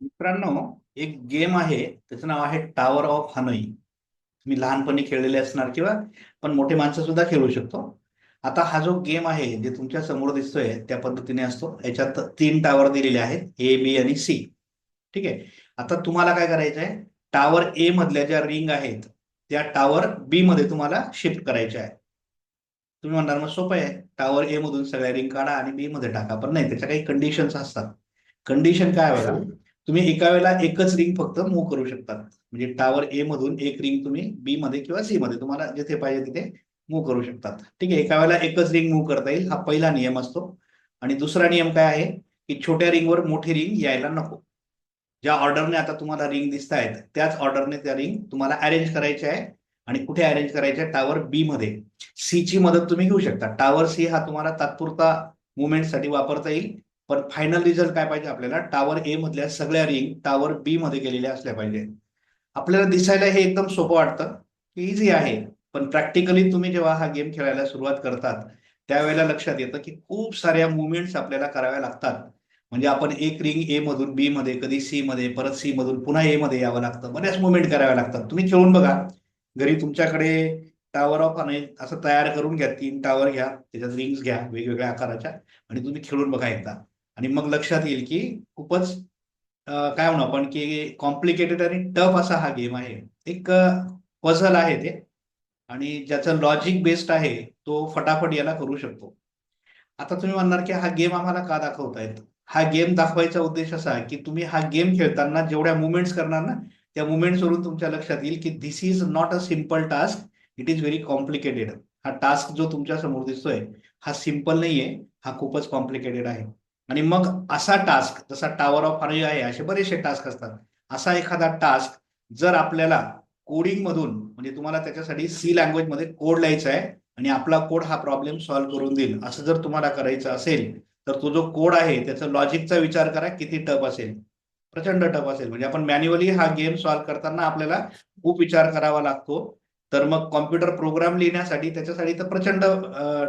मित्रांनो एक गेम आहे. त्याचं नाव आहे टावर ऑफ हनई तुम्ही लहानपणी खेळलेले असणार किंवा पण मोठे माणसं सुद्धा खेळू शकतो. आता हा जो गेम आहे जे तुमच्यासमोर दिसतोय त्या पद्धतीने असतो. याच्यात तीन टावर दिलेले आहेत ए बी आणि सी ठीक आहे? आता तुम्हाला काय करायचं आहे? टावर ए मधल्या ज्या रिंग आहेत त्या टावर बी मध्ये तुम्हाला शिफ्ट करायच्या आहे. तुम्ही म्हणणार मग सोपं आहे. टावर ए मधून सगळ्या रिंग काढा आणि बी मध्ये टाका. पण नाही त्याच्या काही कंडिशन्स असतात. कंडिशन काय बघा? तुम्ही एका वेळेला एकच रिंग फक्त मूव्ह करू शकतात. म्हणजे टावर ए मधून एक रिंग तुम्ही बी मध्ये किंवा सी मध्ये तुम्हाला जिथे पाहिजे तिथे मूव्ह करू शकतात. ठीक आहे एका वेळेला एकच रिंग मूव्ह करता येईल. हा पहिला नियम असतो. आणि दुसरा नियम काय आहे? की छोट्या रिंगवर मोठी रिंग यायला नको. ज्या ऑर्डरने आता तुम्हाला रिंग दिसत आहेत त्याच ऑर्डरने त्या रिंग तुम्हाला अरेंज करायच्या आहे. आणि कुठे अरेंज करायच्या टावर बी मध्ये. सी ची मदत तुम्ही घेऊ शकता. टावर सी हा तुम्हाला तात्पुरता मुवमेंटसाठी वापरता येईल. पण फायनल रिझल्ट काय पाहिजे आपल्याला? टावर ए मधल्या सगळ्या रिंग टावर बी मध्ये गेलेल्या असल्या पाहिजे. आपल्याला दिसायला हे एकदम सोपं वाटतं. की इझी आहे. पण प्रॅक्टिकली तुम्ही जेव्हा हा गेम खेळायला सुरुवात करतात त्यावेळेला लक्षात येतं की खूप साऱ्या मुवमेंट्स आपल्याला कराव्या लागतात. म्हणजे आपण एक रिंग ए मधून बी मध्ये कधी सी मध्ये परत सी मधून पुन्हा ए मध्ये यावं लागतं. बऱ्याच मुवमेंट कराव्या लागतात. तुम्ही खेळून बघा. घरी तुमच्याकडे टावर ऑफ आणि असं तयार करून घ्या. तीन टावर घ्या. त्याच्यात रिंग्स घ्या. वेगवेगळ्या आकाराच्या. आणि तुम्ही खेळून बघा एकदा. आणि मग लक्षात येईल की खूपच काय म्हणू आपण की कॉम्प्लिकेटेड आणि टफ असा हा गेम आहे. एक पझल आहे ते. आणि ज्याचं लॉजिक बेस्ड आहे तो फटाफट याला करू शकतो. आता तुम्ही म्हणणार की हा गेम आम्हाला का दाखवतायत हा गेम दाखवायचा उद्देश असा की तुम्ही हा गेम खेळताना जेवढ्या मुवमेंट्स करणार ना त्या मुवमेंट्स वरून तुमच्या लक्षात येईल की this is not a simple task it is very complicated हा टास्क जो तुमच्यासमोर दिसतोय हा सिंपल नाहीये हा खूपच कॉम्प्लिकेटेड आहे. आणि मग असा टास्क जसा टावर ऑफ हनई आहे असे बरेचसे टास्क असतात. असा एखादा टास्क जर आपल्याला कोडिंग मधून म्हणजे तुम्हाला त्याच्यासाठी सी लँग्वेजमध्ये कोड लिहायचा आहे आणि आपला कोड हा प्रॉब्लेम सॉल्व्ह करून देईल असं जर तुम्हाला करायचं असेल तर तो जो कोड आहे त्याचा लॉजिकचा विचार करा किती टप असेल. प्रचंड टप असेल. म्हणजे आपण मॅन्युअली हा गेम सॉल्व्ह करताना आपल्याला खूप विचार करावा लागतो. तर मग कॉम्प्युटर प्रोग्राम लिहिण्यासाठी त्याच्यासाठी तर प्रचंड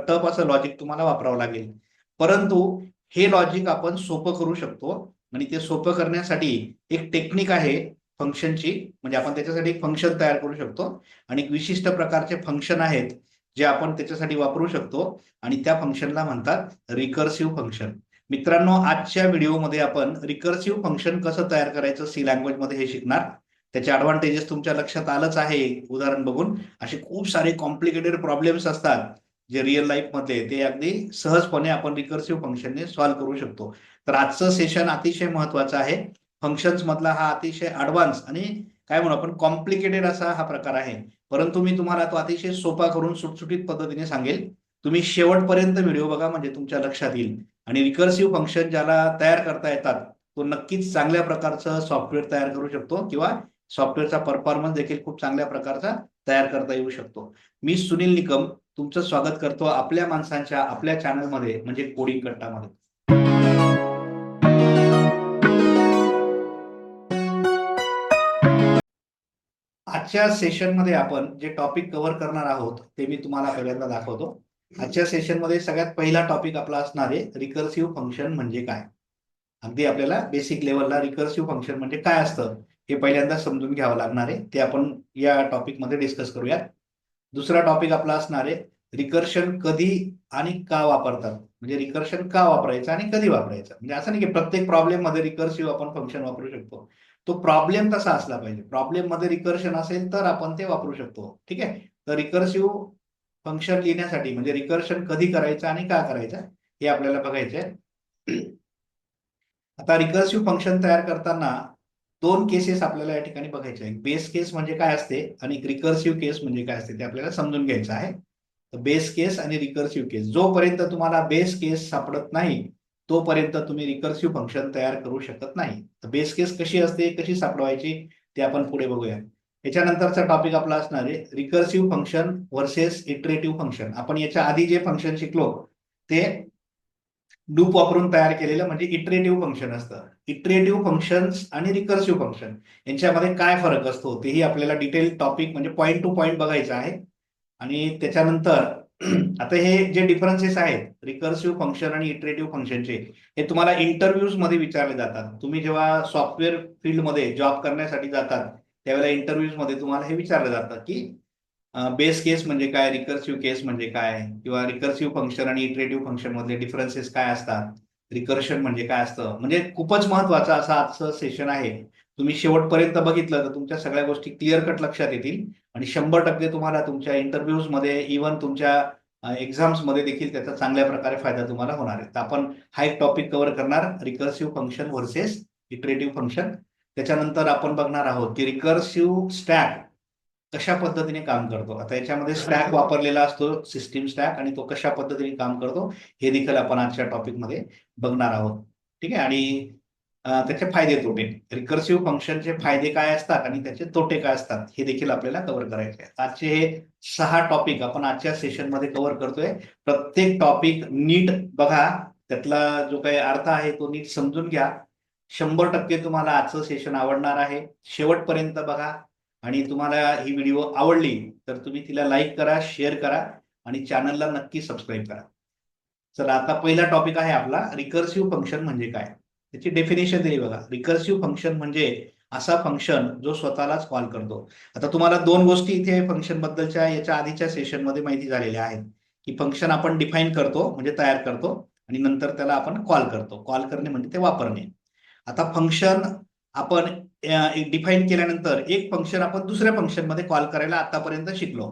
टफ असं लॉजिक तुम्हाला वापरावं लागेल. परंतु हे लॉजिक आपण सोपं करू शकतो. आणि ते सोपं करण्यासाठी एक टेक्निक आहे फंक्शनची म्हणजे आपण त्याच्यासाठी एक फंक्शन तयार करू शकतो. आणि एक विशिष्ट प्रकारचे फंक्शन आहेत जे आपण त्याच्यासाठी वापरू शकतो. आणि त्या फंक्शनला म्हणतात रिकर्सिव्ह फंक्शन मित्रांनो आजच्या व्हिडिओमध्ये आपण रिकर्सिव्ह फंक्शन कसं तयार करायचं सी लँग्वेजमध्ये हे शिकणार. त्याचे ॲडव्हान्टेजेस तुमच्या लक्षात आलंच आहे. उदाहरण बघून. असे खूप सारे कॉम्प्लिकेटेड प्रॉब्लेम्स असतात. जे रिअल लाईफमध्ये ते अगदी सहजपणे आपण रिकर्सिव्ह फंक्शनने सॉल्व्ह करू शकतो. तर आजचं सेशन अतिशय महत्वाचं आहे. फंक्शन्स मधला हा अतिशय ऍडव्हान्स आणि काय म्हणू आपण कॉम्प्लिकेटेड असा हा प्रकार आहे. परंतु मी तुम्हाला तो अतिशय सोपा करून सुटसुटीत पद्धतीने सांगेल. तुम्ही शेवटपर्यंत व्हिडिओ बघा म्हणजे तुमच्या लक्षात येईल. आणि रिकर्सिव्ह फंक्शन ज्याला तयार करता येतात तो नक्कीच चांगल्या प्रकारचं सॉफ्टवेअर तयार करू शकतो किंवा सॉफ्टवेअरचा परफॉर्मन्स देखील खूप चांगल्या प्रकारचा तयार करता येऊ शकतो. मी सुनील निकम तुमचं स्वागत करतो आपल्या माणसांच्या आपल्या चॅनलमध्ये म्हणजे कोडिंग कट्टामध्ये आजच्या सेशनमध्ये आपण जे टॉपिक कव्हर करणार आहोत ते मी तुम्हाला पहिल्यांदा दाखवतो. आजच्या सेशनमध्ये सगळ्यात पहिला टॉपिक आपला असणार आहे रिकर्सिव्ह फंक्शन म्हणजे काय? अगदी आपल्याला बेसिक लेवलला रिकर्सिव्ह फंक्शन म्हणजे काय असतं हे पहिल्यांदा समजून घ्यावं लागणार आहे. ते आपण या टॉपिकमध्ये डिस्कस करूयात. दुसरा टॉपिक आपला असणार आहे रिकर्शन कधी आणि का वापरतात? म्हणजे रिकर्शन का वापरायचं आणि कधी वापरायचं? म्हणजे असं नाही की प्रत्येक प्रॉब्लेममध्ये रिकर्सिव्ह आपण फंक्शन वापरू शकतो. तो प्रॉब्लेम तसा असला पाहिजे. प्रॉब्लेममध्ये रिकर्शन असेल तर आपण ते वापरू शकतो. ठीक आहे? तर रिकर्सिव्ह फंक्शन लिहिण्यासाठी म्हणजे रिकर्शन कधी करायचं आणि का करायचं हे आपल्याला बघायचं आहे आता रिकर्सिव्ह फंक्शन तयार करताना दोन केसेस आपल्याला या ठिकाणी बघायचे आहे बेस केस म्हणजे काय असते आणि रिकर्सिव्ह केस म्हणजे काय असते ते आपल्याला समजून घ्यायचं आहे. बेस केस आणि रिकर्सिव्ह केस जोपर्यंत तुम्हाला बेस केस सापडत नाही तोपर्यंत तुम्ही रिकर्सिव्ह फंक्शन तयार करू शकत नाही. तर बेस केस कशी असते कशी सापडवायची ते आपण पुढे बघूया. याच्यानंतरचा टॉपिक आपला असणार आहे recursive function versus iterative function आपण याच्या आधी जे फंक्शन शिकलो ते लूप वापरून तयार केलेलं म्हणजे इटरेटिव्ह फंक्शन असतं. इटरेटिव्ह फंक्शन्स आणि रिकर्सिव्ह फंक्शन यांच्यामध्ये काय फरक असतो तेही आपल्याला डिटेल टॉपिक म्हणजे पॉईंट टू पॉईंट बघायचं आहे. आणि त्याच्यानंतर आता हे जे डिफरन्सेस आहेत रिकर्सिव्ह फंक्शन आणि इटरेटिव्ह फंक्शनचे हे तुम्हाला इंटरव्ह्यूजमध्ये विचारले जातात. तुम्ही जेव्हा सॉफ्टवेअर फील्डमध्ये जॉब करण्यासाठी जातात त्यावेळेला इंटरव्ह्यूजमध्ये तुम्हाला हे विचारलं जातं की बेस केस म्हणजे काय? रिकर्सिव्ह केस म्हणजे काय? किंवा रिकर्सिव्ह फंक्शन आणि इटरेटिव्ह फंक्शन मधले डिफरन्सेस काय असतात? रिकर्शन म्हणजे काय असतं? म्हणजे खूपच महत्वाचं असं आजचं सेशन आहे. तुम्ही शेवटपर्यंत बघितलं तर तुमच्या सगळ्या गोष्टी क्लिअर कट लक्षात येतील. आणि शंभर टक्के तुम्हाला तुमच्या इंटरव्ह्यूजमध्ये इव्हन तुमच्या एक्झाम्समध्ये देखील त्याचा चांगल्या प्रकारे फायदा तुम्हाला होणार आहे. तर आपण हा एक टॉपिक कव्हर करणार. Recursive function versus iterative function त्याच्यानंतर आपण बघणार आहोत की रिकर्सिव्ह स्टॅक कशा पद्धतीने काम करतो? आता याच्यामध्ये स्टॅक वापरलेला असतो सिस्टीम स्टॅक आणि तो कशा पद्धतीने काम करतो हे देखील आपण आजच्या टॉपिकमध्ये बघणार आहोत. ठीक आहे? आणि त्याचे फायदे तोटे. रिकर्सिव्ह फंक्शनचे फायदे काय असतात आणि त्याचे तोटे काय असतात हे देखील आपल्याला कव्हर करायचे आहे आजचे हे सहा टॉपिक आपण आजच्या सेशनमध्ये कव्हर करतोय. प्रत्येक टॉपिक नीट बघा. त्यातला जो काही अर्थ आहे तो नीट समजून घ्या. शंभर टक्के तुम्हाला आजचं सेशन आवडणार आहे. शेवटपर्यंत बघा. आणि तुम्हाला ही व्हिडिओ आवडली तर तुम्ही तिला लाईक करा शेअर करा आणि चॅनलला नक्की सबस्क्राईब करा. चला आता पहिला टॉपिक आहे आपला रिकर्सिव्ह फंक्शन म्हणजे काय? त्याची डेफिनेशन दिली बघा. रिकर्सिव्ह फंक्शन म्हणजे असा फंक्शन जो स्वतःलाच कॉल करतो. आता तुम्हाला दोन गोष्टी इथे फंक्शन बद्दलच्या याच्या आधीच्या सेशनमध्ये माहिती झालेल्या आहेत. की फंक्शन आपण डिफाईन करतो म्हणजे तयार करतो आणि नंतर त्याला आपण कॉल करतो. कॉल करणे म्हणजे ते वापरणे. आता फंक्शन आपण डिफाईन केल्यानंतर एक फंक्शन आपण दुसऱ्या फंक्शनमध्ये कॉल करायला आतापर्यंत शिकलो.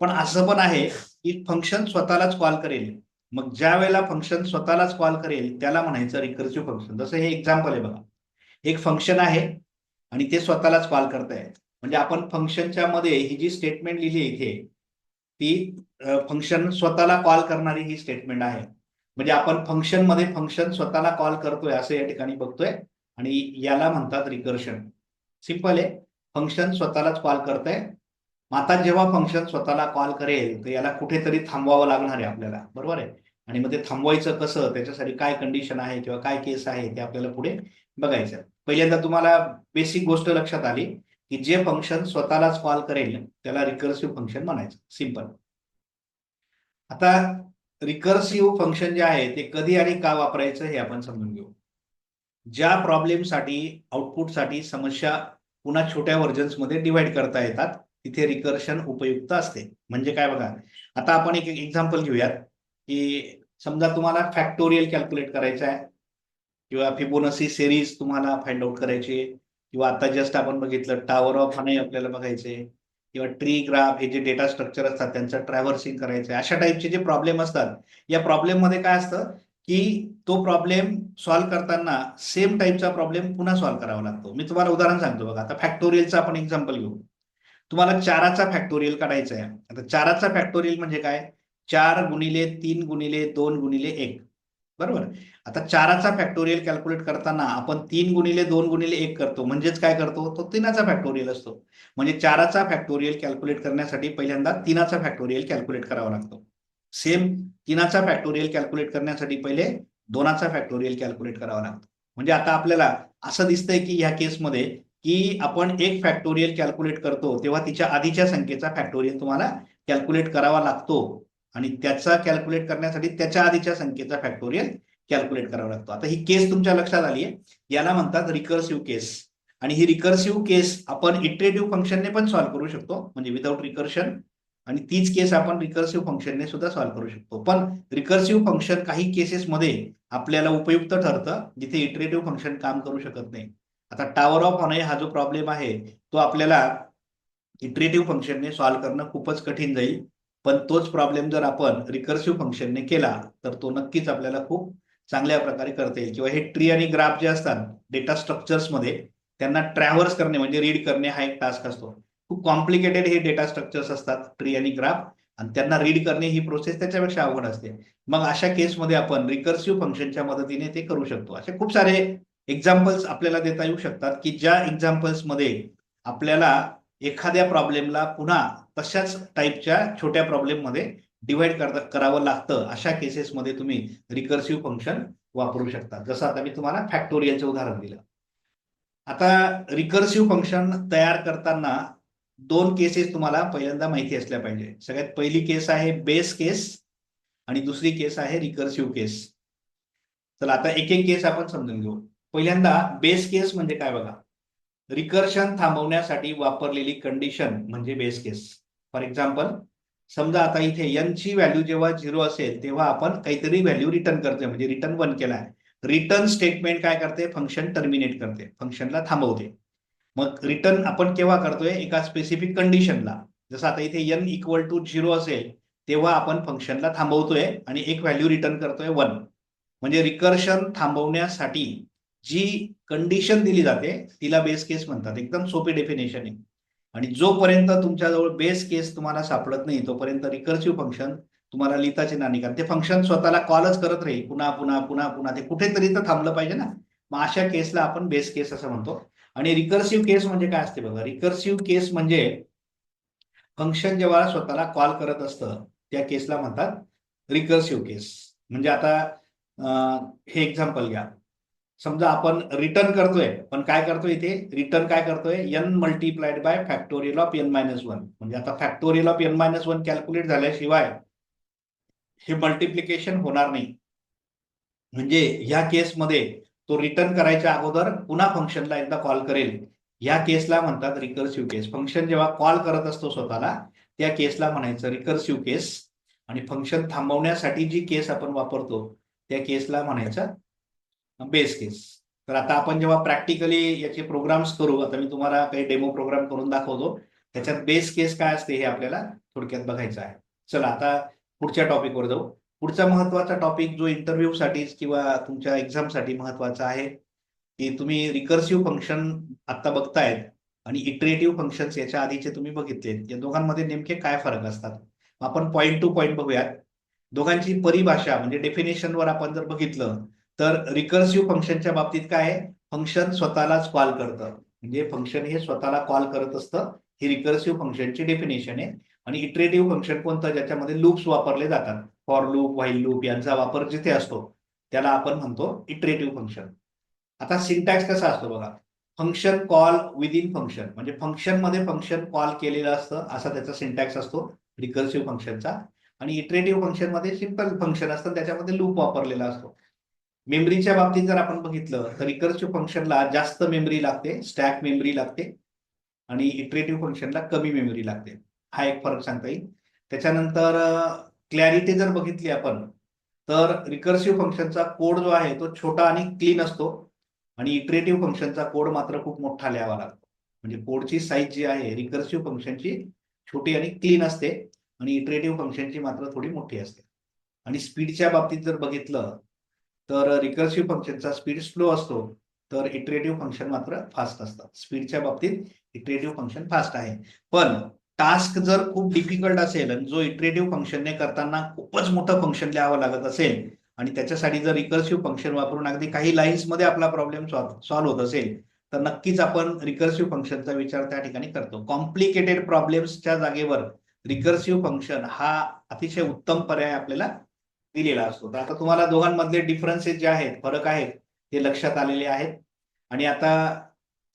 पण असं पण आहे की फंक्शन स्वतःलाच कॉल करेल. मग ज्या वेळेला फंक्शन स्वतःलाच कॉल करेल त्याला म्हणायचं रिकर्सिव्ह फंक्शन जसं हे एक्झाम्पल आहे बघा. एक फंक्शन आहे आणि ते स्वतःलाच कॉल करताय म्हणजे आपण फंक्शनच्या मध्ये ही जी स्टेटमेंट लिहिली इथे ती फंक्शन स्वतःला कॉल करणारी ही स्टेटमेंट आहे. म्हणजे आपण फंक्शनमध्ये फंक्शन स्वतःला कॉल करतोय असं या ठिकाणी बघतोय. आणि याला म्हणतात रिकर्शन सिंपल आहे. फंक्शन स्वतःलाच कॉल करतंय. आता जेव्हा फंक्शन स्वतःला कॉल करेल तर याला कुठेतरी थांबवावं लागणार आहे आपल्याला. बरोबर आहे? आणि मग ते थांबवायचं कसं? त्याच्यासाठी काय कंडिशन आहे किंवा काय केस आहे ते आपल्याला पुढे बघायचं पहिल्यांदा तुम्हाला बेसिक गोष्ट लक्षात आली की जे फंक्शन स्वतःलाच कॉल करेल त्याला रिकर्सिव्ह फंक्शन म्हणायचं. सिंपल आता रिकर्सिव्ह फंक्शन जे आहे ते कधी आणि का वापरायचं हे आपण समजून घेऊ. ज्या प्रॉब्लेमसाठी आउटपुटसाठी समस्या पुन्हा छोट्या मध्ये डिवाइड करता येतात तिथे रिकर्शन उपयुक्त असते. म्हणजे काय बघा आता आपण एक एक्झाम्पल घेऊयात की समजा तुम्हाला फॅक्टोरियल कॅल्क्युलेट करायचं आहे किंवा फिबोनसी सिरीज तुम्हाला फाइंड आउट करायची किंवा आता जस्ट आपण बघितलं टॉवर ऑफ हाने आपल्याला बघायचे किंवा ट्री ग्राफ हे जे डेटा स्ट्रक्चर असतात त्यांचं ट्रॅव्हर्सिंग करायचं अशा टाईपचे जे प्रॉब्लेम असतात या प्रॉब्लेममध्ये काय असतं की तो प्रॉब्लेम सॉल्व्ह करताना सेम टाईपचा प्रॉब्लेम पुन्हा सॉल्व्ह करावा लागतो. मी तुम्हाला उदाहरण सांगतो बघा. आता फॅक्टोरियलचं आपण एक्झाम्पल घेऊ. तुम्हाला चाराचा फॅक्टोरियल काढायचा आहे. आता चाराचा फॅक्टोरियल म्हणजे काय? चार गुणिले तीन गुणिले दोन गुणिले एक. बरोबर? आता चाराचा फॅक्टोरियल कॅल्क्युलेट करताना आपण तीन गुणिले दोन गुणिले एक करतो. म्हणजेच काय करतो? तो तीनाचा फॅक्टोरियल असतो. म्हणजे चाराचा फॅक्टोरियल कॅल्क्युलेट करण्यासाठी पहिल्यांदा तीनाचा फॅक्टोरियल कॅल्क्युलेट करावा लागतो. सेम तीनाचा फॅक्टोरियल कॅल्क्युलेट करण्यासाठी पहिले दोनाचा फॅक्टोरियल कॅल्क्युलेट करावा लागतो. म्हणजे आता आपल्याला असं दिसतंय की ह्या केसमध्ये की आपण एक फॅक्टोरियल कॅल्क्युलेट करतो तेव्हा तिच्या आधीच्या संख्येचा फॅक्टोरियल तुम्हाला कॅल्क्युलेट करावा लागतो. आणि त्याचा कॅल्क्युलेट करण्यासाठी त्याच्या आधीच्या संख्येचा फॅक्टोरियल कॅल्क्युलेट करावा लागतो. आता ही केस तुमच्या लक्षात आली आहे याला म्हणतात रिकर्सिव्ह केस आणि ही रिकर्सिव्ह केस आपण इटरेटिव्ह फंक्शनने पण सॉल्व्ह करू शकतो. म्हणजे विदाऊट रिकर्शन आणि तीच केस आपण रिकर्सिव्ह फंक्शनने सुद्धा सॉल्व्ह करू शकतो. पण रिकर्सिव्ह फंक्शन काही केसेसमध्ये आपल्याला उपयुक्त ठरतं जिथे इटरेटिव्ह फंक्शन काम करू शकत नाही. आता टावर ऑफ ऑनय हा जो प्रॉब्लेम आहे तो आपल्याला इटरेटिव्ह फंक्शनने सॉल्व्ह करणं खूपच कठीण जाईल. पण तोच प्रॉब्लेम जर आपण रिकर्सिव्ह फंक्शनने केला तर तो नक्कीच आपल्याला खूप चांगल्या प्रकारे करता येईल. किंवा हे ट्री आणि ग्राफ जे असतात डेटा स्ट्रक्चर्समध्ये त्यांना ट्रॅव्हर्स करणे म्हणजे रीड करणे हा एक टास्क असतो. खूप कॉम्प्लिकेटेड हे डेटा स्ट्रक्चर्स असतात ट्री आणि ग्राफ आणि त्यांना रीड करणे ही प्रोसेस त्याच्यापेक्षा अवघड असते. मग अशा केसमध्ये आपण रिकर्सिव्ह फंक्शनच्या मदतीने ते करू शकतो. असे खूप सारे एक्झाम्पल्स आपल्याला देता येऊ शकतात की ज्या एक्झाम्पल्समध्ये आपल्याला एखाद्या प्रॉब्लेमला पुन्हा तशाच टाईपच्या छोट्या प्रॉब्लेममध्ये डिवाइड करता करावं लागतं. अशा केसेसमध्ये तुम्ही रिकर्सिव्ह फंक्शन वापरू शकता. जसं आता मी तुम्हाला फॅक्टोरियलचं उदाहरण दिलं. आता रिकर्सिव्ह फंक्शन तयार करताना दोन केसेस तुम्हाला पहिल्यांदा माहिती असल्या पाहिजे. सगळ्यात पहिली केस आहे बेस केस आणि दुसरी केस आहे रिकर्सिव्ह केस चला आता एक एक केस आपण समजून घेऊ. पहिल्यांदा बेस केस म्हणजे काय बघा? रिकर्शन थांबवण्यासाठी वापरलेली कंडिशन म्हणजे बेस केस फॉर एक्झाम्पल समजा आता इथे n ची व्हॅल्यू जेव्हा झिरो असेल तेव्हा आपण काहीतरी व्हॅल्यू रिटर्न करतोय म्हणजे रिटर्न वन केलाय. रिटर्न स्टेटमेंट काय करते? फंक्शन टर्मिनेट करते. फंक्शनला थांबवते. मग रिटर्न आपण केव्हा करतोय? एका स्पेसिफिक कंडिशनला जसं आता इथे एन इक्वल टू झिरो असेल तेव्हा आपण फंक्शनला थांबवतोय आणि एक व्हॅल्यू रिटर्न करतोय वन म्हणजे रिकर्शन थांबवण्यासाठी जी कंडिशन दिली जाते तिला बेस केस म्हणतात. एकदम सोपी डेफिनेशन आहे. आणि जोपर्यंत तुमच्याजवळ बेस केस तुम्हाला सापडत नाही तोपर्यंत रिकर्सिव्ह फंक्शन तुम्हाला लिहिताचे नाही. कारण ते फंक्शन स्वतःला कॉलच करत राहील. पुन्हा पुन्हा पुन्हा पुन्हा. ते कुठेतरी तर थांबलं पाहिजे ना. मग अशा केसला आपण बेस केस असं म्हणतो. आणि रिकर्सिव्ह केस म्हणजे काय असते बघा? रिकर्सिव्ह केस म्हणजे फंक्शन जेव्हा स्वतःला कॉल करत असतं त्या केसला म्हणतात रिकर्सिव्ह केस म्हणजे आता हे एक्झाम्पल घ्या. समजा आपण रिटर्न करतोय पण काय करतोय इथे? रिटर्न काय करतोय? N multiplied by factorial of N minus one म्हणजे आता factorial of N minus one calculate झाल्याशिवाय हे मल्टिप्लिकेशन होणार नाही. म्हणजे ह्या केसमध्ये तो रिटर्न करायच्या अगोदर पुन्हा फंक्शनला एकदा कॉल करेल. या केसला म्हणतात रिकर्सिव्ह केस फंक्शन जेव्हा कॉल करत असतो स्वतःला त्या केसला म्हणायचं रिकर्सिव्ह केस आणि फंक्शन थांबवण्यासाठी जी केस आपण वापरतो त्या केसला म्हणायचं बेस केस तर आता आपण जेव्हा प्रॅक्टिकली याचे प्रोग्राम्स करू आता मी तुम्हाला काही डेमो प्रोग्राम करून दाखवतो. त्याच्यात बेस केस काय असते हे आपल्याला थोडक्यात बघायचं आहे. चला आता पुढच्या टॉपिकवर जाऊ. पुढचा महत्त्वाचा टॉपिक जो इंटरव्ह्यू साठी किंवा तुमच्या एक्झामसाठी महत्त्वाचा आहे की तुम्ही रिकर्सिव्ह फंक्शन आता बघतायत आणि इटरेटिव्ह फंक्शन्स याच्या आधीचे तुम्ही बघितले या दोघांमध्ये नेमके काय फरक असतात? आपण पॉईंट टू पॉईंट बघूयात. दोघांची परिभाषा म्हणजे डेफिनेशनवर आपण जर बघितलं तर रिकर्सिव्ह फंक्शनच्या बाबतीत काय आहे? फंक्शन स्वतःलाच कॉल करतं. म्हणजे फंक्शन हे स्वतःला कॉल करत असतं. ही रिकर्सिव्ह फंक्शनची डेफिनेशन आहे. आणि इटरेटिव्ह फंक्शन कोणतं? ज्याच्यामध्ये लूप्स वापरले जातात. फॉर लूप व्हाईल लूप यांचा वापर जिथे असतो त्याला आपण म्हणतो इटरेटिव्ह फंक्शन आता सिंटॅक्स कसा असतो बघा. फंक्शन कॉल विदिन फंक्शन म्हणजे फंक्शनमध्ये फंक्शन कॉल केलेलं असतं असा त्याचा सिंटॅक्स असतो रिकर्सिव्ह फंक्शनचा आणि इटरेटिव्ह फंक्शनमध्ये सिंपल फंक्शन असतं त्याच्यामध्ये लूप वापरलेला असतो. मेमरीच्या बाबतीत जर आपण बघितलं तर रिकर्सिव्ह फंक्शनला जास्त मेमरी लागते स्टॅक मेमरी लागते आणि इटरेटिव्ह फंक्शनला कमी मेमरी लागते. हा एक फरक सांगता येईल. त्याच्यानंतर क्लॅरिटी जर बघितली आपण तर रिकर्सिव्ह फंक्शनचा कोड जो आहे तो छोटा आणि क्लीन असतो. आणि इटरेटिव्ह फंक्शनचा कोड मात्र खूप मोठा लिहावा लागतो. म्हणजे कोडची साईज जी आहे रिकर्सिव्ह फंक्शनची छोटी आणि क्लीन असते. आणि इटरेटिव्ह फंक्शनची मात्र थोडी मोठी असते. आणि स्पीडच्या बाबतीत जर बघितलं तर रिकर्सिव्ह फंक्शनचा स्पीड स्लो असतो. तर इटरेटिव्ह फंक्शन मात्र फास्ट असतात. स्पीडच्या बाबतीत इटरेटिव्ह फंक्शन फास्ट आहे. पण टास्क जर खूप डिफिकल्ट असेल आणि जो इटरेटिव्ह फंक्शनने करताना खूपच मोठं फंक्शन लिहावं लागत असेल आणि त्याच्यासाठी जर रिकर्सिव्ह फंक्शन वापरून अगदी काही लाईन्समध्ये आपला प्रॉब्लेम सॉल्व्ह होत असेल तर नक्कीच आपण रिकर्सिव्ह फंक्शनचा विचार त्या ठिकाणी करतो. कॉम्प्लिकेटेड प्रॉब्लेम्सच्या जागेवर रिकर्सिव्ह फंक्शन हा अतिशय उत्तम पर्याय आपल्याला दिलेला असतो. तर आता तुम्हाला दोघांमधले डिफरन्सेस जे आहेत फरक आहेत ते लक्षात आलेले आहेत. आणि आता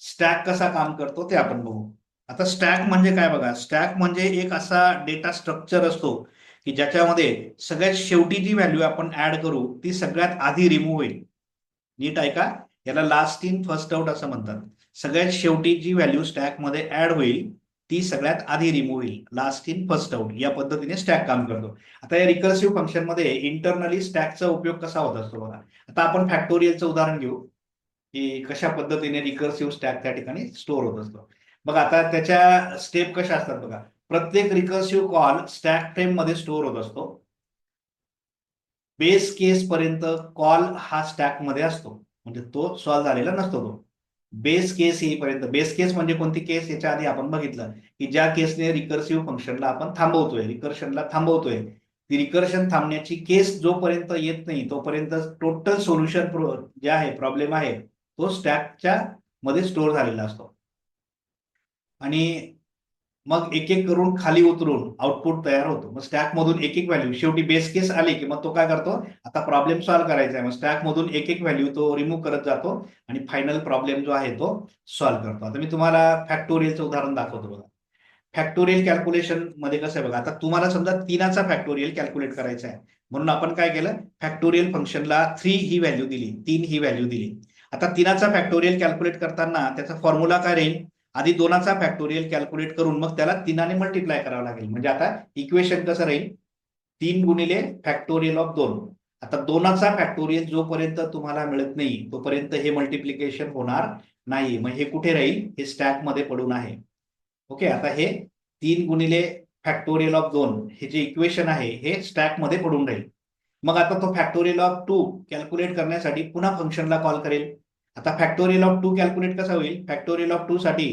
स्टॅक कसा काम करतो ते आपण बघू. आता स्टॅक म्हणजे काय बघा? स्टॅक म्हणजे एक असा डेटा स्ट्रक्चर असतो की ज्याच्यामध्ये सगळ्यात शेवटी जी व्हॅल्यू आपण ऍड करू ती सगळ्यात आधी रिमूव्ह होईल. नीट ऐका. याला लास्ट इन फर्स्ट आउट असं म्हणतात. सगळ्यात शेवटी जी व्हॅल्यू स्टॅकमध्ये ऍड होईल ती सगळ्यात आधी रिमूव्ह होईल. लास्ट इन फर्स्ट आउट या पद्धतीने स्टॅक काम करतो. आता या रिकर्सिव्ह फंक्शनमध्ये इंटरनली स्टॅकचा उपयोग कसा होत असतो बघा. आता आपण फॅक्टोरियलचं उदाहरण घेऊ की कशा पद्धतीने रिकर्सिव्ह स्टॅक त्या ठिकाणी स्टोअर होत असतो. बघा आता त्याच्या स्टेप कशा असतात बघा. प्रत्येक रिकर्सिव्ह कॉल स्टॅक फ्रेममध्ये स्टोअर होत असतो. बेस केस पर्यंत कॉल हा स्टॅकमध्ये असतो. म्हणजे तो सॉल्व्ह झालेला नसतो तो. बेस केस येईपर्यंत. बेस केस म्हणजे कोणती केस याच्या आधी आपण बघितलं की ज्या केसने रिकर्सिव्ह फंक्शनला आपण थांबवतोय रिकर्शनला थांबवतोय ती रिकर्शन थांबण्याची केस जोपर्यंत येत नाही तोपर्यंत टोटल सोल्युशन जे आहे प्रॉब्लेम आहे तो स्टॅकच्या मध्ये स्टोअर झालेला असतो. आणि मग एक एक करून खाली उतरून आउटपुट तयार होतो. मग स्टॅक मधून एक एक व्हॅल्यू शेवटी बेस केस आली की मग तो काय करतो? आता प्रॉब्लेम सॉल्व्ह करायचा आहे. मग स्टॅक मधून एक एक व्हॅल्यू तो रिमूव्ह करत जातो आणि फायनल प्रॉब्लेम जो आहे तो सॉल्व्ह करतो. आता मी तुम्हाला फॅक्टोरियलचं उदाहरण दाखवतो बघा. फॅक्टोरियल कॅल्क्युलेशनमध्ये कसं आहे बघा? आता तुम्हाला समजा तीनाचा फॅक्टोरियल कॅल्क्युलेट करायचा आहे. म्हणून आपण काय केलं? फॅक्टोरियल फंक्शनला थ्री ही व्हॅल्यू दिली. तीन ही व्हॅल्यू दिली. आता तीनाचा फॅक्टोरियल कॅल्क्युलेट करताना त्याचा फॉर्म्युला काय राहील? आधी दोनाचा फॅक्टोरियल कॅल्क्युलेट करून मग त्याला तीनाने मल्टिप्लाय करावं लागेल. म्हणजे आता इक्वेशन कसं राहील? तीन गुणिले फॅक्टोरियल ऑफ दोन. आता दोनाचा फॅक्टोरियल जोपर्यंत तुम्हाला मिळत नाही तोपर्यंत हे मल्टिप्लिकेशन होणार नाही. मग हे कुठे राहील? हे स्टॅकमध्ये पडून आहे. ओके आता हे तीन गुणिले फॅक्टोरियल ऑफ दोन हे जे इक्वेशन आहे हे स्टॅकमध्ये पडून राहील. मग आता तो फॅक्टोरियल ऑफ टू कॅल्क्युलेट करण्यासाठी पुन्हा फंक्शनला कॉल करेल. आता फॅक्टोरियल ऑफ टू कॅल्क्युलेट कसा होईल? फॅक्टोरियल ऑफ टू साठी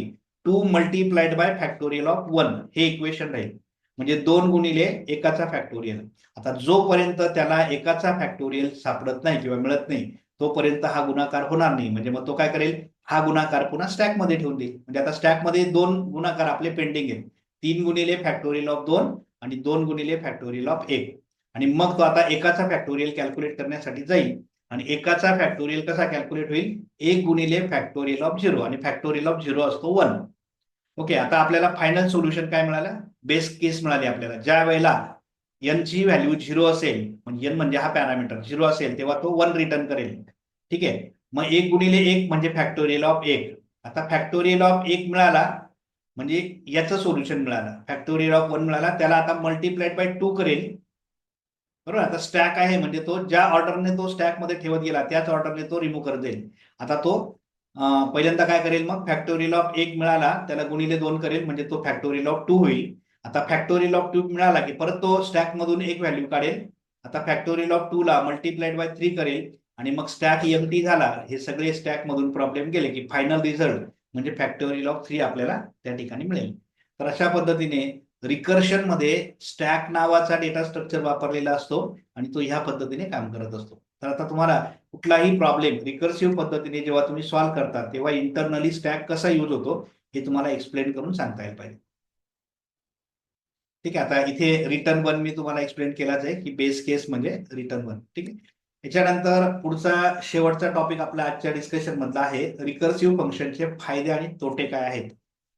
two multiplied by factorial of one हे इक्वेशन राहील. म्हणजे दोन गुणिले एकाचा फॅक्टोरियल आता जोपर्यंत त्याला एकाचा फॅक्टोरियल सापडत नाही किंवा मिळत नाही तोपर्यंत हा गुणाकार होणार नाही. म्हणजे मग तो काय करेल? हा गुणाकार पुन्हा स्टॅकमध्ये ठेवून देईल. म्हणजे आता स्टॅकमध्ये दोन गुणाकार आपले पेंडिंग आहेत. तीन गुणिले फॅक्टोरियल ऑफ दोन आणि दोन गुणिले फॅक्टोरियल ऑफ एक. आणि मग तो आता एकाचा फॅक्टोरियल कॅल्क्युलेट करण्यासाठी जाईल. आणि एकाचा फॅक्टोरियल कसा कॅल्क्युलेट होईल? एक गुणिले फॅक्टोरियल ऑफ झिरो आणि फॅक्टोरियल ऑफ झिरो असतो वन ओके आता आपल्याला फायनल सोल्युशन काय मिळालं? बेस्ट केस मिळाली आपल्याला. ज्या वेळेला एन ची व्हॅल्यू झिरो असेल म्हणजे एन म्हणजे हा पॅरामीटर झिरो असेल तेव्हा तो वन रिटर्न करेल. ठीक आहे? मग एक गुणिले एक म्हणजे फॅक्टोरियल ऑफ एक. आता फॅक्टोरियल ऑफ एक मिळाला म्हणजे याचं सोल्युशन मिळालं. फॅक्टोरियल ऑफ वन मिळाला त्याला आता मल्टिप्लाइड बाय टू करेल. बरोबर आता स्टॅक आहे म्हणजे तो ज्या ऑर्डरने तो स्टॅकमध्ये ठेवत गेला त्याच ऑर्डरने तो रिमूव्ह करत जाईल आता तो पहिल्यांदा काय करेल मग? फॅक्टोरियल ऑफ एक मिळाला त्याला गुणिले दोन करेल म्हणजे तो फॅक्टोरियल ऑफ टू होईल. आता फॅक्टोरियल ऑफ टू मिळाला की परत तो स्टॅक मधून एक व्हॅल्यू काढेल. आता फॅक्टोरियल ऑफ टू ला मल्टिप्लाइड बाय थ्री करेल आणि मग स्टॅक एम टी झाला हे सगळे स्टॅक मधून प्रॉब्लेम गेले की फायनल रिझल्ट म्हणजे फॅक्टोरियल ऑफ थ्री आपल्याला त्या ठिकाणी मिळेल. तर अशा पद्धतीने रिकर्शनमध्ये स्टॅक नावाचा डेटा स्ट्रक्चर वापरलेला असतो आणि तो ह्या पद्धतीने काम करत असतो. तर आता तुम्हाला कुठलाही प्रॉब्लेम रिकर्सिव्ह पद्धतीने जेव्हा तुम्ही सॉल्व्ह करता तेव्हा इंटरनली स्टॅक कसा यूज होतो हे तुम्हाला एक्सप्लेन करून सांगता येईल पाहिजे ठीक आहे आता इथे रिटर्न वन मी तुम्हाला एक्सप्लेन केलाच आहे की बेस केस म्हणजे रिटर्न वन ठीक आहे? याच्यानंतर पुढचा शेवटचा टॉपिक आपला आजच्या डिस्कशन मधला आहे रिकर्सिव्ह फंक्शनचे फायदे आणि तोटे काय आहेत?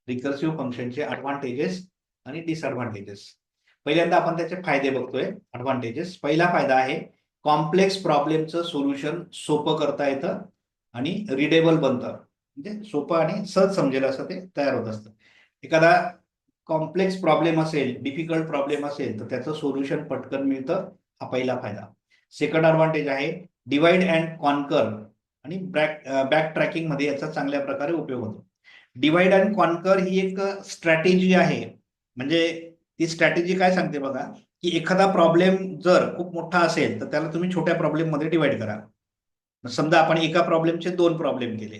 रिकर्सिव्ह फंक्शनचे अडव्हान्टेजेस आणि डिसअडव्हान्टेजेस पहिल्यांदा आपण त्याचे फायदे बघतोय अडव्हान्टेजेस पहिला फायदा आहे कॉम्प्लेक्स प्रॉब्लेमचं सोल्युशन सोपं करता येतं आणि रिडेबल बनतं. म्हणजे सोपं आणि सहज समजेल असं ते तयार होत असतं. एखादा कॉम्प्लेक्स प्रॉब्लेम असेल डिफिकल्ट प्रॉब्लेम असेल तर त्याचं सोल्युशन पटकन मिळतं हा पहिला फायदा. सेकंड अडव्हान्टेज आहे डिवाइड अँड कॉन्कर आणि बॅक बॅक ट्रॅकिंगमध्ये याचा चांगल्या प्रकारे उपयोग होतो. डिवाइड अँड कॉन्कर ही एक स्ट्रॅटेजी आहे. म्हणजे ती स्ट्रॅटेजी काय सांगते बघा की एखादा प्रॉब्लेम जर खूप मोठा असेल तर त्याला तुम्ही छोट्या प्रॉब्लेममध्ये डिवाइड करा. समजा आपण एका प्रॉब्लेमचे दोन प्रॉब्लेम केले.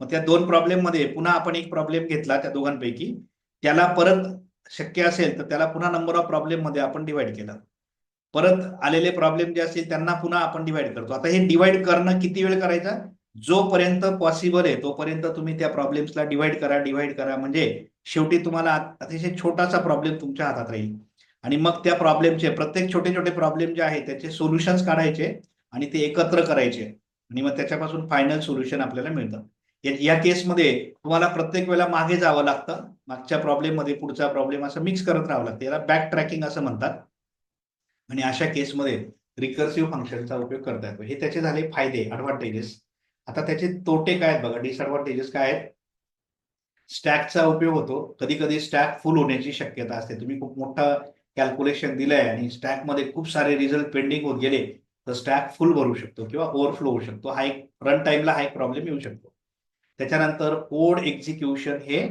मग त्या दोन प्रॉब्लेममध्ये पुन्हा आपण एक प्रॉब्लेम घेतला त्या दोघांपैकी त्याला परत शक्य असेल तर त्याला पुन्हा नंबर ऑफ प्रॉब्लेममध्ये आपण डिवाइड केलं. परत आलेले प्रॉब्लेम जे असतील त्यांना पुन्हा आपण डिवाइड करतो. आता हे डिवाइड करणं किती वेळ करायचा? जोपर्यंत पॉसिबल आहे तोपर्यंत तुम्ही त्या प्रॉब्लेम्सला डिवाइड करा डिवाइड करा. म्हणजे शेवटी तुम्हाला अतिशय छोटासा प्रॉब्लेम तुमच्या हातात राहील. आणि मग त्या प्रॉब्लेमचे प्रत्येक छोटे छोटे प्रॉब्लेम जे आहेत त्याचे सोल्युशन्स काढायचे आणि ते एकत्र करायचे. आणि मग त्याच्यापासून फायनल सोल्युशन आपल्याला मिळतं. या- केसमध्ये तुम्हाला प्रत्येक वेळेला मागे जावं लागतं. मागच्या प्रॉब्लेममध्ये पुढचा प्रॉब्लेम असं मिक्स करत राहावं लागतं. याला बॅक ट्रॅकिंग असं म्हणतात. आणि अशा केसमध्ये रिकर्सिव्ह फंक्शनचा उपयोग करता येतो. हे त्याचे झाले फायदे ऍडव्हान्टेजेस आता त्याचे तोटे काय आहेत बघा? डिसअडव्हान्टेजेस काय आहेत? स्टॅकचा उपयोग होतो. कधी कधी स्टॅक फुल होण्याची शक्यता असते. तुम्ही खूप मोठं कॅल्क्युलेशन दिलंय आणि स्टॅकमध्ये खूप सारे रिझल्ट पेंडिंग होत गेले तर स्टॅक फुल भरू शकतो किंवा ओव्हरफ्लो होऊ शकतो. हा एक रन टाइमला हा एक प्रॉब्लेम येऊ शकतो. त्याच्यानंतर कोड एक्झिक्युशन हे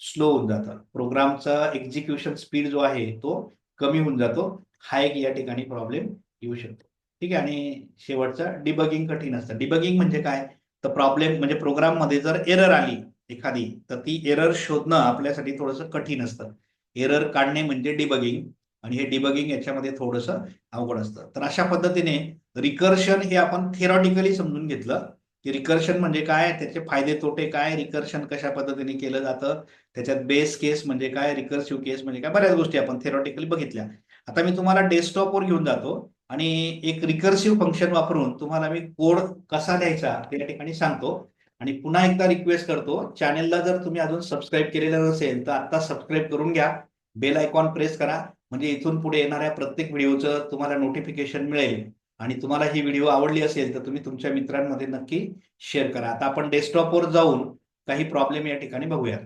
स्लो होऊन जातं. प्रोग्रामचा एक्झिक्युशन स्पीड जो आहे तो कमी होऊन जातो. हा एक या ठिकाणी प्रॉब्लेम येऊ शकतो. ठीक आहे. आणि शेवटचं डिबगिंग कठीण असतं. डिबगिंग म्हणजे काय? तर प्रॉब्लेम म्हणजे प्रोग्राममध्ये जर एरर आली एखादी तर ती एरर शोधणं आपल्यासाठी थोडंसं कठीण असतं. एरर काढणे म्हणजे डिबगिंग आणि हे डिबगिंग याच्यामध्ये थोडंसं अवघड असतं. तर अशा पद्धतीने रिकर्शन हे आपण थेरॉटिकली समजून घेतलं. की रिकर्शन म्हणजे काय? त्याचे फायदे तोटे काय? रिकर्शन कशा पद्धतीने केलं जातं? त्याच्यात बेस केस म्हणजे काय? रिकर्सिव्ह केस म्हणजे काय? बऱ्याच गोष्टी आपण थेरॉटिकली बघितल्या. आता मी तुम्हाला डेस्कटॉपवर घेऊन जातो आणि एक रिकर्सिव्ह फंक्शन वापरून तुम्हाला मी कोड कसा लिहायचा त्या ठिकाणी सांगतो. आणि पुन्हा एकदा रिक्वेस्ट करतो चॅनेलला जर तुम्ही अजून सबस्क्राईब केलेलं नसेल तर आता सबस्क्राईब करून घ्या. बेल आयकॉन प्रेस करा. म्हणजे इथून पुढे येणाऱ्या प्रत्येक व्हिडिओचं तुम्हाला नोटिफिकेशन मिळेल. आणि तुम्हाला ही व्हिडिओ आवडली असेल तर तुम्ही तुमच्या मित्रांमध्ये नक्की शेअर करा. आता आपण डेस्कटॉपवर जाऊन काही प्रॉब्लेम या ठिकाणी बघूया.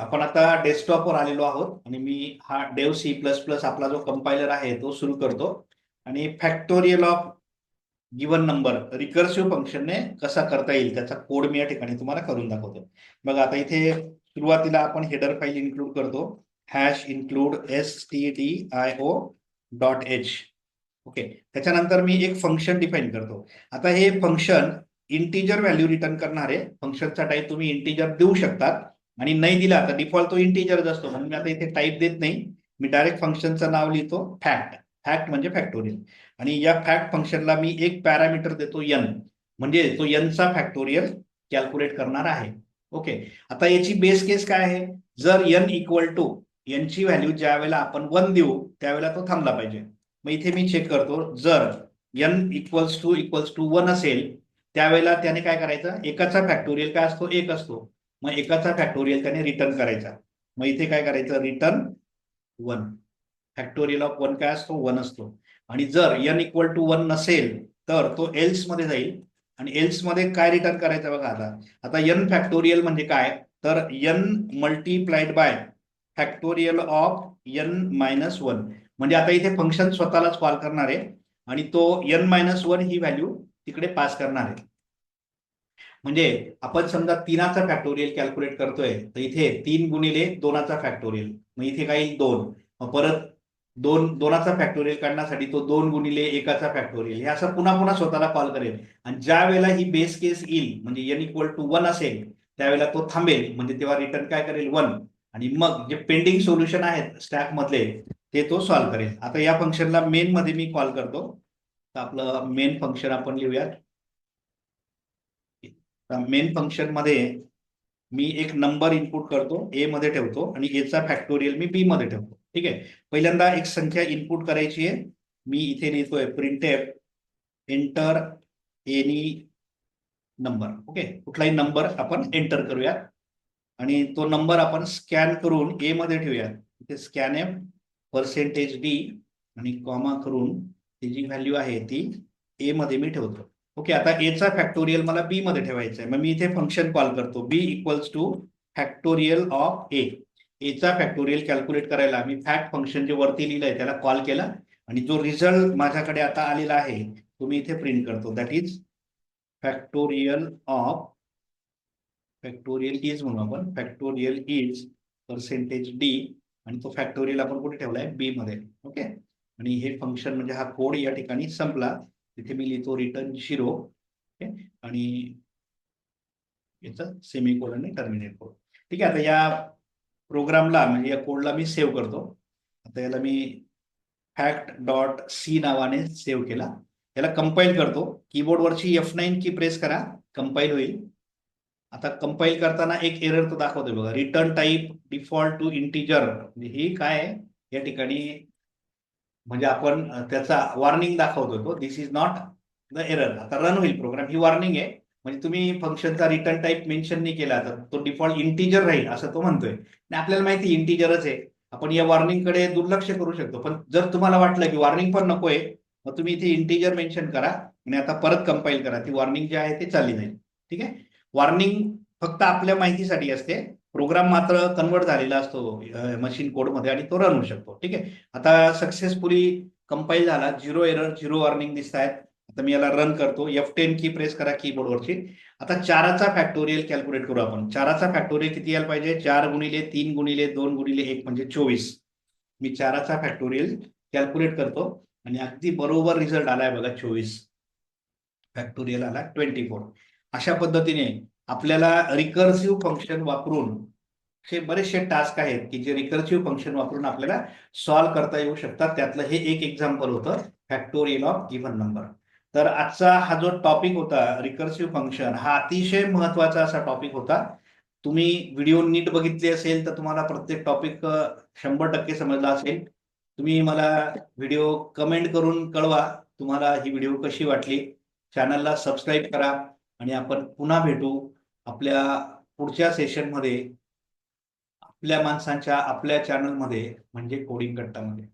आपण आता डेस्कटॉपवर आलेलो आहोत. आणि मी हा डेव सी प्लस प्लस आपला जो कंपायलर आहे तो सुरू करतो. आणि factorial of given number recursive फंक्शनने कसा करता येईल त्याचा कोड मी या ठिकाणी तुम्हाला करून दाखवतो बघा आता इथे सुरुवातीला आपण हेडर फाईल इन्क्लूड करतो. Hash include S T D I O dot H okay त्याच्यानंतर मी एक फंक्शन डिफाईन करतो. आता हे फंक्शन इंटिजर व्हॅल्यू रिटर्न करणारे फंक्शनचा टाईप तुम्ही इंटिजर देऊ शकतात आणि नाही दिला तर डिफॉल्ट तो इंटिजरच असतो. म्हणून मी आता इथे टाईप देत नाही. मी डायरेक्ट फंक्शनचं नाव लिहितो फॅक्ट फॅक्ट म्हणजे फॅक्टोरियल आणि या फॅक्ट फंक्शनला मी एक पॅरामीटर देतो यन म्हणजे तो यनचा फॅक्टोरियल कॅल्क्युलेट करणार आहे. ओके आता याची बेस केस काय आहे? जर यन इक्वल टू यनची व्हॅल्यू ज्या वेळेला आपण वन देऊ त्यावेळेला तो थांबला पाहिजे. मग इथे मी चेक करतो. जर N equals to equals to one असेल त्यावेळेला त्याने काय करायचं? एकाचा फॅक्टोरियल काय असतो? एक असतो. मग एकाचा फॅक्टोरियल त्याने रिटर्न करायचा. मग इथे काय करायचं? Return one factorial of one काय असतो? वन असतो. आणि जर एन इक्वल टू वन नसेल तर तो एल्समध्ये जाईल. आणि एल्समध्ये काय रिटर्न करायचं बघा आता? आता एन फॅक्टोरियल म्हणजे काय? तर N multiplied by factorial of N minus one म्हणजे आता इथे फंक्शन स्वतःलाच कॉल करणार आहे. आणि तो एन मायनस वन ही व्हॅल्यू तिकडे पास करणार आहे. म्हणजे आपण समजा तीनाचा फॅक्टोरियल कॅल्क्युलेट करतोय तर इथे तीन गुणिले दोनाचा फॅक्टोरियल मग इथे काही दोन. मग परत दोन दोनाचा फॅक्टोरियल काढण्यासाठी तो दोन गुणिले एकाचा फॅक्टोरियल हे असं पुन्हा पुन्हा स्वतःला कॉल करेल. आणि ज्या वेळेला ही बेस केस येईल म्हणजे एन इक्वल टू वन असेल त्यावेळेला तो थांबेल. म्हणजे तेव्हा रिटर्न काय करेल? वन आणि मग जे पेंडिंग सोल्युशन आहेत स्टॅक मधले ते तो सॉल्व्ह करेल. आता या फंक्शनला मेन मध्ये मी कॉल करतो. तर आपलं मेन फंक्शन आपण लिहूयात. मेन फंक्शनमध्ये मी एक नंबर इनपुट करतो. ए मध्ये ठेवतो. आणि एचा फॅक्टोरियल मी बी मध्ये ठेवतो. ठीक आहे? पहिल्यांदा एक संख्या इनपुट करायची आहे. मी इथे लिहितोय printf enter any number okay कुठलाही नंबर आपण एंटर करूया. आणि तो नंबर आपण स्कॅन करून ए मध्ये ठेवूया. इथे स्कॅन एफ पर्सेंटेज डी आणि कॉमा करून ती जी व्हॅल्यू आहे ती ए मध्ये मी ठेवतो. ओके आता एचा फॅक्टोरियल मला बी मध्ये ठेवायचा आहे. मग मी इथे फंक्शन कॉल करतो. B equals to factorial of A एचा फॅक्टोरियल कॅल्क्युलेट करायला मी फॅक्ट फंक्शन जे वरती लिहिलंय त्याला कॉल केला. आणि जो रिझल्ट माझ्याकडे आता आलेला आहे तो मी इथे प्रिंट करतो. That is factorial of factorial is म्हणू आपण फॅक्टोरियल इज पर्सेंटेज डी आणि तो फॅक्टोरियल आपण कुठे ठेवला आहे बी मध्ये. ओके आणि हे फंक्शन म्हणजे हा कोड या ठिकाणी संपला. तिथे मी लिहितो रिटर्न झिरो ओके आणि याचा सेमी आणि टर्मिनेट कोड ठीक आहे आता या प्रोग्रामला म्हणजे या कोडला मी सेव्ह करतो. आता याला मी फॅक्ट डॉट सी नावाने सेव्ह केला. याला कंपाईल करतो. कीबोर्डवरची एफ नाईन की प्रेस करा. कंपाईल होईल. आता कंपाईल करताना एक एरर तो दाखवतोय बघा. Return type default to integer म्हणजे ही काय आहे? या ठिकाणी म्हणजे आपण त्याचा वॉर्निंग दाखवतो तो. This is not the error आता रन होईल प्रोग्राम ही वॉर्निंग आहे. म्हणजे तुम्ही फंक्शनचा रिटर्न टाईप मेन्शन नाही केला तर तो डिफॉल्ट इंटिजर राहील असं तो म्हणतोय. आणि आपल्याला माहिती इंटिजरच आहे. आपण या वॉर्निंगकडे दुर्लक्ष करू शकतो. पण जर तुम्हाला वाटलं की वॉर्निंग पण नकोय मग तुम्ही इथे इंटिजर मेन्शन करा आणि आता परत कंपाईल करा. ती वॉर्निंग जी आहे ते चालली जाईल. ठीक आहे? वॉर्निंग फक्त आपल्या माहितीसाठी असते. प्रोग्राम मात्र कन्वर्ट झालेला असतो मशीन कोडमध्ये आणि तो रन होऊ शकतो. ठीक आहे? आता सक्सेसफुली कंपाईल झाला. झिरो एरर झिरो वॉर्निंग दिसत आहेत आता मी याला रन करतो. एफ टेन की प्रेस करा कीबोर्डवरची आता चाराचा फॅक्टोरियल कॅल्क्युलेट करू आपण. चाराचा फॅक्टोरियल किती यायला पाहिजे? चार गुणिले तीन गुणिले दोन गुणिले एक म्हणजे चोवीस. मी चाराचा फॅक्टोरियल कॅल्क्युलेट करतो आणि अगदी बरोबर रिझल्ट आलाय बघा चोवीस. फॅक्टोरियल आला ट्वेंटी फोर अशा पद्धतीने आपल्याला रिकर्सिव्ह फंक्शन वापरून हे बरेचसे टास्क आहेत की जे रिकर्सिव्ह फंक्शन वापरून आपल्याला सॉल्व्ह करता येऊ शकतात. त्यातलं हे एक एक्झाम्पल होतं. फॅक्टोरियल ऑफ गिव्हन नंबर तर आजचा हा जो टॉपिक होता रिकर्सिव्ह फंक्शन हा अतिशय महत्त्वाचा असा टॉपिक होता. तुम्ही व्हिडिओ नीट बघितली असेल तर तुम्हाला प्रत्येक टॉपिक शंभर टक्के समजला असेल. तुम्ही मला व्हिडिओ कमेंट करून कळवा तुम्हाला ही व्हिडिओ कशी वाटली. चॅनलला सबस्क्राईब करा आणि आपण पुन्हा भेटू आपल्या पुढच्या सेशनमध्ये आपल्या माणसांच्या आपल्या चॅनलमध्ये म्हणजे कोडिंग कट्टामध्ये